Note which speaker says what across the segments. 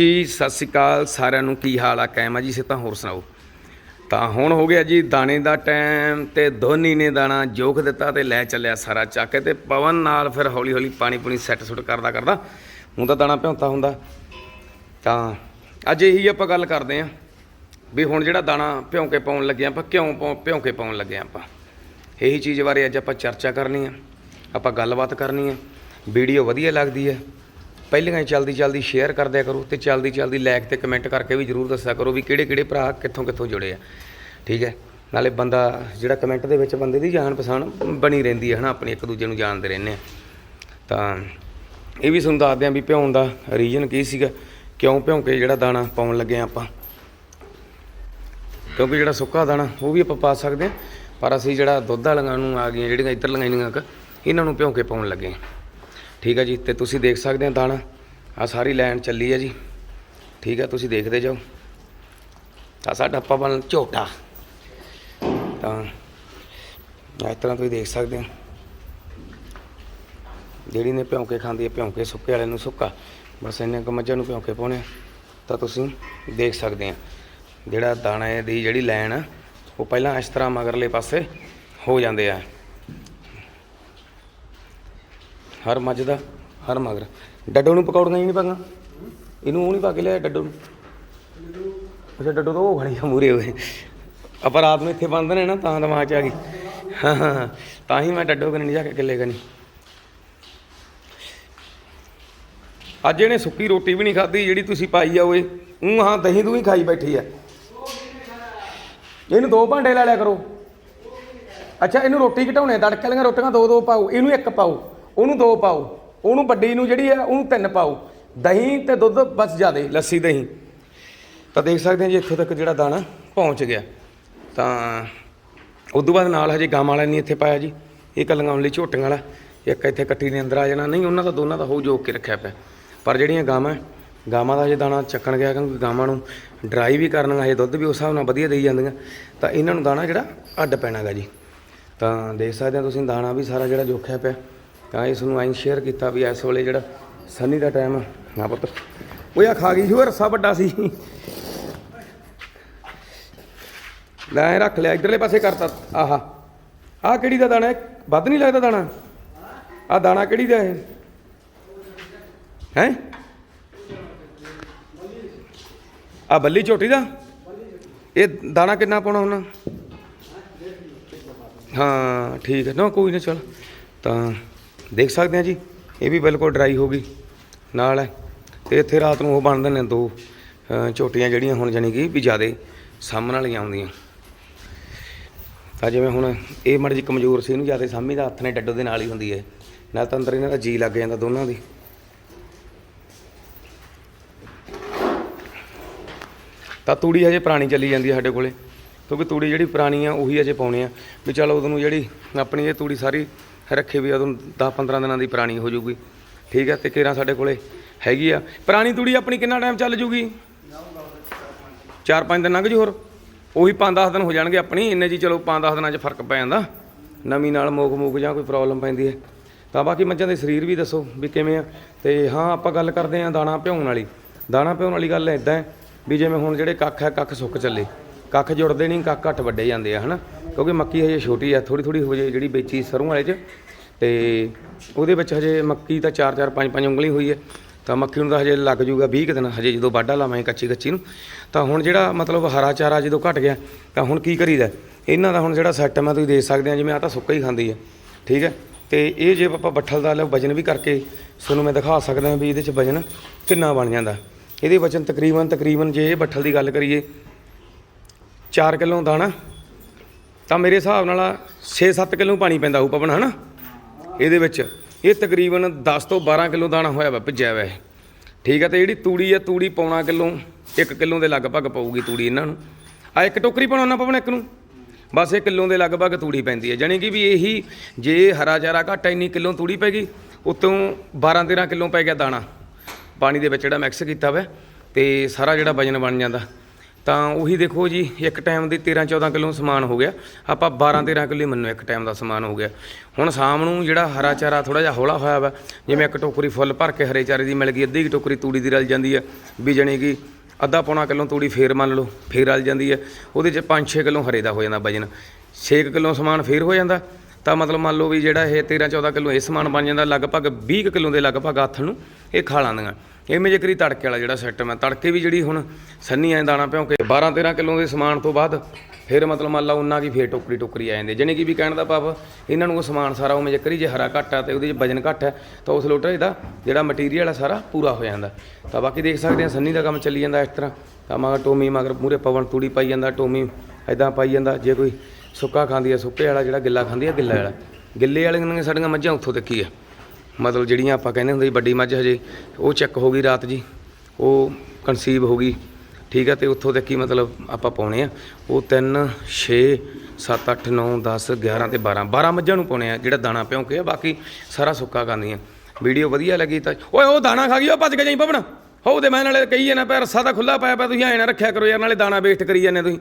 Speaker 1: ਜੀ, ਸਤਿ ਸ਼੍ਰੀ ਅਕਾਲ ਸਾਰਿਆਂ ਨੂੰ। ਕੀ ਹਾਲ ਆ? ਕਾਇਮ ਆ ਜੀ। ਸੇ ਤਾਂ ਹੋਰ ਸੁਣਾਓ? ਤਾਂ ਹੁਣ ਹੋ ਗਿਆ ਜੀ ਦਾਣੇ ਦਾ ਟਾਈਮ ਤੇ ਧੋਨੀ ਨੇ ਦਾਣਾ ਜੋਖ ਦਿੱਤਾ ਤੇ ਲੈ ਚੱਲਿਆ ਸਾਰਾ ਚੱਕ ਕੇ ਤੇ ਪਵਨ ਨਾਲ ਫਿਰ ਹੌਲੀ ਹੌਲੀ ਪਾਣੀ ਪੂਣੀ ਸੈੱਟ ਸੁੱਟ ਕਰਦਾ ਕਰਦਾ ਹੁਣ ਤਾਂ ਦਾਣਾ ਭਿਉਂਤਾ ਹੁੰਦਾ। ਤਾਂ ਅੱਜ ਇਹੀ ਆਪਾਂ ਗੱਲ ਕਰਦੇ ਆਂ ਵੀ ਹੁਣ ਜਿਹੜਾ ਦਾਣਾ ਭਿਉਂ ਕੇ ਪਾਉਣ ਲੱਗੇ ਆਂ ਆਪਾਂ, ਕਿਉਂ ਪਾਉ- ਭਿਉਂ ਕੇ ਪਾਉਣ ਲੱਗੇ ਆਂ ਆਪਾਂ? ਇਹੀ ਚੀਜ਼ ਬਾਰੇ ਅੱਜ ਆਪਾਂ ਚਰਚਾ ਕਰਨੀ ਆ ਆਪਾਂ ਗੱਲਬਾਤ ਕਰਨੀ ਆ ਵੀਡੀਓ ਵਧੀਆ ਲੱਗਦੀ ਹੈ। ਪਹਿਲੀਆਂ ਹੀ ਚਲਦੀ ਚਲਦੀ ਸ਼ੇਅਰ ਕਰ ਦਿਆ ਕਰੋ ਤੇ ਚਲਦੀ ਚਲਦੀ ਲਾਈਕ ਤੇ ਕਮੈਂਟ ਕਰਕੇ ਵੀ ਜਰੂਰ ਦੱਸਿਆ ਕਰੋ ਵੀ ਕਿਹੜੇ ਕਿਹੜੇ ਭਰਾ ਕਿੱਥੋਂ ਕਿੱਥੋਂ ਜੁੜੇ ਆ। ਠੀਕ ਹੈ? ਨਾਲੇ ਬੰਦਾ ਜਿਹੜਾ ਕਮੈਂਟ ਦੇ ਵਿੱਚ ਬੰਦੇ ਦੀ ਜਾਣ ਪਛਾਣ ਬਣੀ ਰਹਿੰਦੀ ਹੈ ਹਨਾ, ਆਪਣੀ ਇੱਕ ਦੂਜੇ ਨੂੰ ਜਾਣਦੇ ਰਹਿੰਦੇ ਆ। ਤਾਂ ਇਹ ਵੀ ਤੁਹਾਨੂੰ ਦੱਸਦੇ ਆ ਵੀ ਭਿਉਣ ਦਾ ਰੀਜਨ ਕੀ ਸੀਗਾ, ਕਿਉਂ ਭਿਉਂ ਕੇ ਜਿਹੜਾ ਦਾਣਾ ਪਾਉਣ ਲੱਗੇ ਆ ਆਪਾਂ। ਕਿਉਂਕਿ ਜਿਹੜਾ ਸੁੱਕਾ ਦਾਣਾ, ਉਹ ਵੀ ਆਪਾਂ ਪਾ ਸਕਦੇ ਹਾਂ, ਪਰ ਅਸੀਂ ਜਿਹੜਾ ਦੁੱਧ ਵਾਲੀਆਂ ਨੂੰ ਆ ਗਈਆਂ, ਜਿਹੜੀਆਂ ਇੱਧਰ ਲਗਾਈਆਂ ਕ, ਇਹਨਾਂ ਨੂੰ ਭਿਉਂ ਕੇ ਪਾਉਣ ਲੱਗੇ ਹਾਂ। ਠੀਕ ਹੈ ਜੀ ਤੇ ਤੁਸੀਂ ਦੇਖ ਸਕਦੇ ਹੋ ਦਾਣਾ। ਆ ਸਾਰੀ ਲਾਈਨ ਚੱਲੀ ਹੈ ਜੀ। ਠੀਕ ਹੈ ਤੁਸੀਂ ਦੇਖਦੇ ਜਾਓ। ਤਾਂ ਸਾਡਾ ਪਵਨ ਝੋਟਾ। ਤਾਂ ਇਸ ਤਰ੍ਹਾਂ ਤੁਸੀਂ ਦੇਖ ਸਕਦੇ ਹੋ। ਜਿਹੜੀ ਨੇ ਭਿਉਂਕੇ ਖਾਂਦੀ ਹੈ ਭਿਉਂਕੇ ਸੁੱਕੇ ਵਾਲੇ ਨੂੰ ਸੁੱਕਾ। ਬਸ ਇੰਨੇ ਕੁ ਮੱਝਾਂ ਨੂੰ ਭਿਉਂਕੇ ਪਾਉਣੇ ਆ, ਤਾਂ ਤੁਸੀਂ ਦੇਖ ਸਕਦੇ ਆ। ਜਿਹੜਾ ਦਾਣੇ ਦੀ ਜਿਹੜੀ ਲਾਈਨ ਆ ਉਹ ਪਹਿਲਾਂ ਇਸ ਤਰ੍ਹਾਂ ਮਗਰਲੇ ਪਾਸੇ ਹੋ ਜਾਂਦੇ ਆ। ਹਰ ਮੱਝ ਦਾ, ਹਰ ਮਗਰ। ਡੱਡੋ ਨੂੰ ਪਕੌੜੀਆਂ ਹੀ ਨਹੀਂ ਪਾਗਾ ਇਹਨੂੰ ਉਹ ਨਹੀਂ ਪਾ ਕੇ ਲਿਆ ਡੱਡੋ ਨੂੰ। ਅੱਛਾ, ਡੱਡੋ ਤਾਂ ਉਹ ਖੜੀ ਆ ਮੂਰੇ ਹੋਏ ਆਪਾਂ ਰਾਤ ਨੂੰ ਇੱਥੇ ਬੰਦ ਨੇ ਨਾ ਤਾਂ ਦਿਮਾਗ 'ਚ ਆ ਗਈ। ਹਾਂ ਹਾਂ ਤਾਂ ਹੀ ਮੈਂ ਡੱਡੋ ਕਨੀ ਨਹੀਂ ਜਾ ਕੇ ਕਿੱਲੇ ਕਰਨੀ ਅੱਜ ਇਹਨੇ ਸੁੱਕੀ ਰੋਟੀ ਵੀ ਨਹੀਂ ਖਾਧੀ, ਜਿਹੜੀ ਤੁਸੀਂ ਪਾਈ ਆ ਓਏ। ਉਹ ਹਾਂ, ਦਹੀਂ ਦੂਹੀ ਖਾਈ ਬੈਠੀ ਆ। ਇਹਨੂੰ ਦੋ ਭਾਂਡੇ ਲੈ ਲਿਆ ਕਰੋ। ਅੱਛਾ, ਇਹਨੂੰ ਰੋਟੀ ਘਟਾਉਣੇ ਤੜਕੇ ਵਾਲੀਆਂ ਰੋਟੀਆਂ ਦੋ ਦੋ ਪਾਓ। ਇਹਨੂੰ ਇੱਕ ਪਾਓ। ਉਹਨੂੰ ਦੋ ਪਾਓ, ਉਹਨੂੰ ਵੱਡੀ ਨੂੰ ਜਿਹੜੀ ਆ, ਉਹਨੂੰ ਤਿੰਨ ਪਾਓ। ਦਹੀਂ ਤੇ ਦੁੱਧ ਬਸ ਜ਼ਿਆਦੇ। ਲੱਸੀ, ਦਹੀਂ। ਤਾਂ ਦੇਖ ਸਕਦੇ ਹਾਂ ਜੀ, ਇੱਥੋਂ ਤੱਕ ਜਿਹੜਾ ਦਾਣਾ ਪਹੁੰਚ ਗਿਆ। ਤਾਂ ਉਦੋਂ ਬਾਅਦ ਨਾਲ ਹਜੇ ਗਾਂ ਵਾਲਾ ਨਹੀਂ ਇੱਥੇ ਪਾਇਆ ਜੀ। ਇਹ ਕੱਲੀਆਂ ਲਈ ਝੋਟੀਆਂ ਵਾਲਾ। ਇੱਕ ਇੱਥੇ ਕੱਟੀ ਦੇ ਅੰਦਰ ਆ ਜਾਣਾ। ਨਹੀਂ, ਉਹਨਾਂ ਦਾ ਦੋਨਾਂ ਦਾ ਹੋ ਜੋਕ ਕੇ ਰੱਖਿਆ ਪਿਆ। ਪਰ ਜਿਹੜੀਆਂ ਗਾਵਾਂ ਗਾਵਾਂ ਦਾ ਹਜੇ ਦਾਣਾ ਚੱਕਣ ਗਿਆ, ਕਿਉਂਕਿ ਗਾਵਾਂ ਨੂੰ ਡਰਾਈ ਵੀ ਕਰਨਾ, ਹਜੇ ਦੁੱਧ ਵੀ ਉਸ ਹਿਸਾਬ ਨਾਲ ਵਧੀਆ ਦੇਈ ਜਾਂਦੀਆਂ। ਤਾਂ ਇਹਨਾਂ ਨੂੰ ਦਾਣਾ ਜਿਹੜਾ ਅੱਡ ਪੈਣਾਗਾ ਜੀ। ਤਾਂ ਦੇਖ ਸਕਦੇ ਹੋ ਤੁਸੀਂ, ਦਾਣਾ ਵੀ ਸਾਰਾ ਜਿਹੜਾ ਜੋਖਿਆ ਪਿਆ। ਤਾਂ ਇਸ ਨੂੰ ਐਂ ਸ਼ੇਅਰ ਕੀਤਾ ਵੀ ਇਸ ਵੇਲੇ ਜਿਹੜਾ ਸੰਨੀ ਦਾ ਟਾਈਮ ਨਾ ਪੁੱਤ। ਉਹ ਆ ਖਾ ਗਈ ਸੀ ਉਹ ਰੱਸਾ ਵੱਡਾ ਸੀ। ਲੈ ਰੱਖ ਲਿਆ, ਇਧਰਲੇ ਪਾਸੇ ਕਰਤਾ। ਆਹਾ। ਆਹ ਕਿਹੜੀ ਦਾ ਦਾਣਾ ਵੱਧ ਨਹੀਂ ਲੱਗਦਾ ਦਾਣਾ? ਆਹ ਦਾਣਾ ਕਿਹੜੀ ਦਾ ਇਹ ਹੈ? ਆ ਬੱਲੀ ਝੋਟੀ ਦਾ? ਇਹ ਦਾਣਾ ਕਿੰਨਾ ਪਾਉਣਾ ਉਹਨਾਂ? ਹਾਂ, ਠੀਕ ਹੈ। ਨਾ ਕੋਈ ਨਾ, ਚਲ। ਤਾਂ ਦੇਖ ਸਕਦੇ ਆ ਜੀ ਇਹ ਵੀ ਬਿਲਕੁਲ ਡਰਾਈ ਹੋ ਗਈ ਨਾਲ ਹੈ। ਤੇ ਇੱਥੇ ਰਾਤ ਨੂੰ ਉਹ ਬਣਦੇ ਨੇ ਦੋ ਅ, ਝੋਟੀਆਂ ਜਿਹੜੀਆਂ ਹੁਣ ਜਾਣੀ ਕਿ ਵੀ ਜ਼ਿਆਦੇ ਸਾਹਮਣ ਵਾਲੀਆਂ ਆਉਂਦੀਆਂ। ਤਾਂ ਜਿਵੇਂ ਹੁਣ ਇਹ ਮੜ ਜੀ ਕਮਜ਼ੋਰ ਸੀ ਇਹਨੂੰ ਜ਼ਿਆਦਾ ਸਾਹਮਣੇ ਦਾ ਹੱਥ ਨੇ ਡੱਡੋ ਦੇ ਨਾਲ ਹੀ ਹੁੰਦੀ ਹੈ। ਨਾਲ ਤਾਂ ਅੰਦਰ ਇਹਨਾਂ ਦਾ ਜੀ ਲੱਗ ਜਾਂਦਾ ਦੋਨਾਂ ਦੀ। ਤਾਂ ਤੂੜੀ ਹਜੇ ਪੁਰਾਣੀ ਚੱਲੀ ਜਾਂਦੀ ਹੈ ਸਾਡੇ ਕੋਲੇ ਕਿਉਂਕਿ ਤੂੜੀ ਜਿਹੜੀ ਪੁਰਾਣੀ ਆ ਉਹੀ ਅਜੇ ਪਾਉਣੇ ਆ। ਵੀ ਚਲ ਉਦੋਂ ਨੂੰ ਜਿਹੜੀ ਆਪਣੀ ਇਹ ਤੂੜੀ ਸਾਰੀ ਰੱਖੇ ਵੀ ਉਦੋਂ 10 15 ਦਿਨਾਂ ਦੀ ਪੁਰਾਣੀ ਹੋ ਜੂਗੀ। ਠੀਕ ਹੈ ਤੇ ਕੇਰਾਂ ਸਾਡੇ ਕੋਲੇ ਹੈਗੀ ਆ। ਪੁਰਾਣੀ ਤੂੜੀ ਆਪਣੀ ਕਿੰਨਾ ਟਾਈਮ ਚੱਲ ਜੂਗੀ? 4-5 ਦਿਨ ਲੰਘ ਜੂ ਹੋਰ। ਉਹੀ 5-10 ਦਿਨ ਹੋ ਜਾਣਗੇ ਆਪਣੀ, ਇੰਨੇ ਜੀ ਚਲੋ 5-10 ਦਿਨਾਂ 'ਚ ਫ਼ਰਕ ਪੈ ਜਾਂਦਾ। ਨਵੀਂ ਨਾਲ ਮੋਕ ਮੂਕ ਜਾਂ ਕੋਈ ਪ੍ਰੋਬਲਮ ਪੈਂਦੀ ਹੈ। ਤਾਂ ਬਾਕੀ ਮੱਝਾਂ ਦੇ ਸਰੀਰ ਵੀ ਦੱਸੋ ਵੀ ਕਿਵੇਂ ਆ। ਤੇ ਹਾਂ, ਆਪਾਂ ਗੱਲ ਕਰਦੇ ਆ ਦਾਣਾ ਭਿਉਣ ਵਾਲੀ। ਦਾਣਾ ਭਿਉਣ ਵਾਲੀ ਗੱਲ ਇਦਾਂ ਹੈ ਵੀ ਜਿਵੇਂ ਹੁਣ ਜਿਹੜੇ ਕੱਖ ਹੈ, ਕੱਖ ਸੁੱਕ ਚੱਲੇ। ਕੱਖ ਜੁੜਦੇ ਨਹੀਂ, ਕੱਖ ਘੱਟ ਵੱਡੇ ਜਾਂਦੇ ਆ, ਹਨਾ? ਕਿਉਂਕਿ ਮੱਕੀ ਹਜੇ ਛੋਟੀ ਆ ਥੋੜੀ ਥੋੜੀ ਹੋ ਜੇ ਜਿਹੜੀ ਵੇਚੀ ਸਰੋਂ ਵਾਲੇ 'ਚ। ਤੇ ਉਹਦੇ ਵਿੱਚ ਹਜੇ ਮੱਕੀ ਤਾਂ 4 4 5 5 ਉਂਗਲੀ ਹੋਈ ਹੈ ਤਾਂ ਮੱਕੀ ਨੂੰ ਤਾਂ ਹਜੇ ਲੱਗ ਜੂਗਾ 20 ਕੁ ਦਿਨ, ਹਜੇ ਜਦੋਂ ਵਾਢਾ ਲਾਵਾਂਗੇ ਕੱਚੀ ਕੱਚੀ ਨੂੰ। ਤਾਂ ਹੁਣ ਜਿਹੜਾ ਮਤਲਬ ਹਰਾ ਚਾਰਾ ਜਦੋਂ ਘਟ ਗਿਆ, ਤਾਂ ਹੁਣ ਕੀ ਕਰੀਦਾ? ਇਹਨਾਂ ਦਾ ਹੁਣ ਜਿਹੜਾ ਸੈੱਟ ਹੈ ਤੁਸੀਂ ਦੇਖ ਸਕਦੇ ਆ, ਜਿਵੇਂ ਆ ਤਾਂ ਸੁੱਕਾ ਹੀ ਖਾਂਦੀ ਹੈ ਠੀਕ ਹੈ ਤੇ ਇਹ ਜੇ ਆਪਾਂ ਬੱਠਲ ਦਾ ਲੈ ਵਜਨ ਵੀ ਕਰਕੇ ਤੁਹਾਨੂੰ ਮੈਂ ਦਿਖਾ ਸਕਦਾ ਵੀ ਇਹਦੇ 'ਚ ਵਜਨ ਕਿੰਨਾ ਬਣ ਜਾਂਦਾ। ਇਹਦੇ ਵਜਨ ਤਕਰੀਬਨ ਤਕਰੀਬਨ ਜੇ ਇਹ ਬੱਠਲ ਦੀ ਗੱਲ ਕਰੀਏ 4 ਕਿਲੋ ਦਾਣਾ ਤਾਂ ਮੇਰੇ ਹਿਸਾਬ ਨਾਲ 6-7 ਕਿਲੋ ਪਾਣੀ ਪੈਂਦਾ ਹੋਊ ਪਵਨ ਹਨਾ? ਇਹਦੇ ਵਿੱਚ। ਇਹ ਤਕਰੀਬਨ 10 ਤੋਂ 12 ਕਿਲੋ ਦਾਣਾ ਹੋਇਆ ਵਾ, ਭਿੱਜਿਆ ਵਾ ਇਹ। ਠੀਕ ਹੈ ਤੇ ਜਿਹੜੀ ਤੂੜੀ ਆ, ਤੂੜੀ ਪੌਣਾ ਕਿਲੋ 1 ਕਿਲੋ ਦੇ ਲਗਭਗ ਪਊਗੀ ਤੂੜੀ ਇਹਨਾਂ ਨੂੰ। ਆ ਇੱਕ ਟੋਕਰੀ ਪਾਉਣਾ ਨਾ ਪਵਨ ਇੱਕ ਨੂੰ? ਬਸ ਇਹ ਕਿਲੋ ਦੇ ਲਗਭਗ ਤੂੜੀ ਪੈਂਦੀ ਹੈ ਜਾਣੀ ਕਿ ਵੀ ਇਹੀ ਜੇ ਹਰਾ ਚਾਰਾ ਘੱਟ ਇੰਨੀ ਕਿਲੋ ਤੂੜੀ ਪੈ ਗਈ, ਉਤੋਂ 12 13 ਕਿਲੋ ਪੈ ਗਿਆ ਦਾਣਾ। ਪਾਣੀ ਦੇ ਵਿੱਚ ਜਿਹੜਾ ਮਿਕਸ ਕੀਤਾ ਵਾ, ਤੇ ਸਾਰਾ ਜਿਹੜਾ ਵਜਨ ਬਣ ਜਾਂਦਾ। ਤਾਂ ਉਹੀ ਦੇਖੋ ਜੀ, ਇੱਕ ਟਾਈਮ ਦੀ 13 14 ਕਿਲੋ ਸਮਾਨ ਹੋ ਗਿਆ। ਆਪਾਂ 12 13 ਕਿਲੋ ਮੰਨੋ ਇੱਕ ਟਾਈਮ ਦਾ ਸਮਾਨ ਹੋ ਗਿਆ। ਹੁਣ ਸ਼ਾਮ ਨੂੰ ਜਿਹੜਾ ਹਰਾ ਚਾਰਾ ਥੋੜਾ ਜਿਹਾ ਹੌਲਾ ਹੋਇਆ ਵਾ, ਜਿਵੇਂ ਇੱਕ ਟੋਕਰੀ ਫੁੱਲ ਭਰ ਕੇ ਹਰੇ ਚਾਰੇ ਦੀ ਮਿਲ ਗਈ, ਅੱਧੀ ਕੁ ਟੋਕਰੀ ਤੂੜੀ ਦੀ ਰਲ ਜਾਂਦੀ ਹੈ ਵੀ ਜਣੀ ਕਿ ਅੱਧਾ ਪੌਣਾ ਕਿਲੋ ਤੂੜੀ ਫੇਰ ਮੰਨ ਲਓ, ਫੇਰ ਰਲ ਜਾਂਦੀ ਹੈ ਉਹਦੇ 'ਚ 5-6 ਕਿਲੋ ਹਰੇ ਦਾ ਹੋ ਜਾਂਦਾ ਵਜਨ। 6 ਕਿਲੋ ਸਮਾਨ ਫੇਰ ਹੋ ਜਾਂਦਾ। ਤਾਂ ਮਤਲਬ ਮੰਨ ਲਓ ਵੀ ਜਿਹੜਾ ਇਹ 13 14 ਕਿਲੋ ਇਹ ਸਮਾਨ ਬਣ ਜਾਂਦਾ, ਲਗਭਗ 20 ਕੁ ਕਿਲੋ ਦੇ ਲਗਭਗ ਹੱਥ ਨੂੰ ਇਹ ਖਾ ਲਾਂਦੀਆਂ। ਇਵੇਂ ਮੇਜੇ ਕਰੀ ਤੜਕੇ ਵਾਲਾ ਜਿਹੜਾ ਸਿਸਟਮ ਹੈ ਤੜਕੇ ਵੀ ਜਿਹੜੀ ਹੁਣ ਸੰਨੀ ਐ ਦਾਣਾ ਭਿਉਂ ਕੇ 12 13 ਕਿਲੋ ਦੇ ਸਮਾਨ ਤੋਂ ਬਾਅਦ ਫਿਰ ਮਤਲਬ ਮੰਨ ਲਾ ਉਹਨਾਂ ਕੀ ਫੇਰ ਟੋਕਰੀ ਟੋਕਰੀ ਆ ਜਾਂਦੇ ਜਾਣੀ ਕਿ ਵੀ ਕਹਿਣ ਦਾ ਭਾਵ ਇਹਨਾਂ ਨੂੰ ਉਹ ਸਮਾਨ ਸਾਰਾ ਉਵੇਂ ਮੇਜੇ ਕਰੀ ਜੇ ਹਰਾ ਘੱਟ ਆ ਤੇ ਉਹਦੇ 'ਚ ਵਜਨ ਘੱਟ ਹੈ, ਤਾਂ ਉਸ ਲੋਟਾ ਦਾ ਜਿਹੜਾ ਮਟੀਰੀਅਲ ਆ ਸਾਰਾ ਪੂਰਾ ਹੋ ਜਾਂਦਾ। ਤਾਂ ਬਾਕੀ ਦੇਖ ਸਕਦੇ ਆ ਸੰਨੀ ਦਾ ਕੰਮ ਚੱਲੀ ਜਾਂਦਾ ਇਸ ਤਰ੍ਹਾਂ। ਤਾਂ ਮਗਰ ਟੋਮੀ ਮਗਰ ਮੂਰੇ ਪਵਨ ਤੂੜੀ ਪਾਈ ਜਾਂਦਾ, ਟੋਮੀ ਐਦਾਂ ਪਾਈ ਜਾਂਦਾ, ਜੇ ਕੋਈ ਸੁੱਕਾ ਖਾਂਦੀ ਆ ਸੁੱਕੇ ਵਾਲਾ ਜਿਹੜਾ ਗਿੱਲਾ ਖਾਂਦੀ ਆ ਗਿੱਲਾ ਵਾਲਾ। ਗਿੱਲੇ ਵਾਲੀਆਂ ਦੀਆਂ ਸਾਡੀਆਂ ਮੱਝਾਂ ਉੱਥੋਂ ਤੱਕ ਹੀ ਆ। ਮਤਲਬ ਜਿਹੜੀਆਂ ਆਪਾਂ ਕਹਿੰਦੇ ਹੁੰਦੇ ਸੀ ਵੱਡੀ ਮੱਝ ਹਜੇ, ਉਹ ਚੈੱਕ ਹੋ ਗਈ ਰਾਤ ਜੀ, ਉਹ ਕਨਸੀਵ ਹੋ ਗਈ, ਠੀਕ ਹੈ ਤੇ ਉੱਥੋਂ ਤੱਕ ਹੀ ਮਤਲਬ ਆਪਾਂ ਪਾਉਣੇ ਆ। ਉਹ 3 6 7 8 9 10 11 ਤੇ 12 12 ਮੱਝਾਂ ਨੂੰ ਪਾਉਣੇ ਆ, ਜਿਹੜਾ ਦਾਣਾ ਭਿਉਂ ਕੇ ਆ, ਬਾਕੀ ਸਾਰਾ ਸੁੱਕਾ ਖਾਂਦੀਆਂ। ਵੀਡੀਓ ਵਧੀਆ ਲੱਗੀ ਤਾਂ, ਓਏ, ਉਹ ਦਾਣਾ ਖਾ ਗਈ, ਉਹ ਭੱਜ ਕੇ ਜਾਈ ਪਵਨ ਹੋਊ ਦੇ ਮੈਂ ਨਾਲੇ ਕਹੀ ਨਾ ਪਿਆ ਰੱਸਾ ਤਾਂ ਖੁੱਲਾ ਪਾਇਆ ਪਿਆ, ਤੁਸੀਂ ਐਂ ਨਾ ਰੱਖਿਆ ਕਰੋ ਯਾਰ, ਨਾਲੇ ਦਾਣਾ ਵੇਸਟ ਕਰੀ ਜਾਂਦੇ ਤੁਸੀਂ।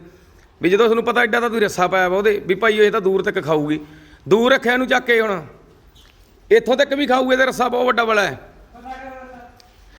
Speaker 1: ਵੀ ਜਦੋਂ ਤੁਹਾਨੂੰ ਪਤਾ ਐਡਾ ਤਾਂ ਤੁਸੀਂ ਰੱਸਾ ਪਾਇਆ ਵਾ ਉਹਦੇ, ਵੀ ਭਾਈ ਇਹ ਤਾਂ ਦੂਰ ਤੱਕ ਖਾਊਗੀ। ਦੂਰ ਰੱਖਿਆ ਇਹਨੂੰ ਚੱਕ ਕੇ ਹੁਣ। ਇੱਥੋਂ ਤੱਕ ਵੀ ਖਾਊਗੇ ਇਹਦਾ ਰੱਸਾ ਬਹੁਤ ਵੱਡਾ ਵਾਲਾ ਹੈ।